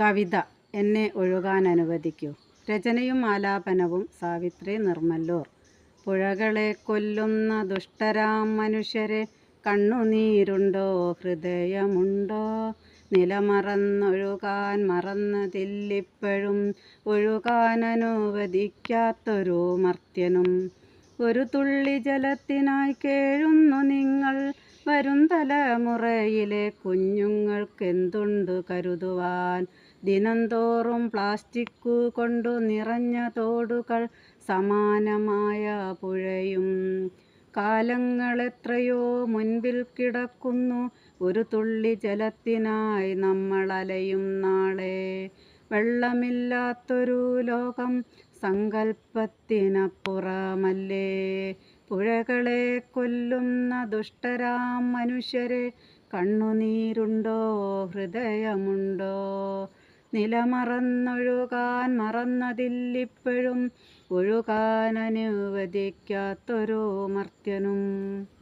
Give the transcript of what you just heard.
കവിത എന്നെ ഒഴുകാൻ അനുവദിക്കൂ. രചനയും ആലാപനവും സാവിത്രി നിർമ്മല്ലൂർ. പുഴകളെ കൊല്ലുന്ന ദുഷ്ടരാം മനുഷ്യരെ കണ്ണുനീരുണ്ടോ? ഹൃദയമുണ്ടോ? നിലമറന്നൊഴുകാൻ മറന്നതില്ലിപ്പോഴും ഒഴുകാൻ അനുവദിക്കാത്തൊരു മർത്യനും. ഒരു തുള്ളി ജലത്തിനായി കേഴുന്നു നിങ്ങൾ. വരും തലമുറയിലെ കുഞ്ഞുങ്ങൾക്കെന്തുണ്ട് കരുതുവാൻ? ദിനംതോറും പ്ലാസ്റ്റിക് കൊണ്ടു നിറഞ്ഞ തോടുകൾ സമാനമായ പുഴയും. കാലങ്ങളെത്രയോ മുൻപിൽ കിടക്കുന്നു ഒരു തുള്ളി ജലത്തിനായി നമ്മൾ അലയും നാളെ. വെള്ളമില്ലാത്തൊരു ലോകം സങ്കല്പത്തിനപ്പുറമല്ലേ പുഴകളെ കൊല്ലുന്ന ദുഷ്ടരാം മനുഷ്യരെ കണ്ണുനീരുണ്ടോ? ഹൃദയമുണ്ടോ? നിലമറന്നൊഴുകാൻ മറന്നതില്ലിപ്പോഴും ഒഴുകാൻ അനുവദിക്കാത്തൊരു മർത്യനും.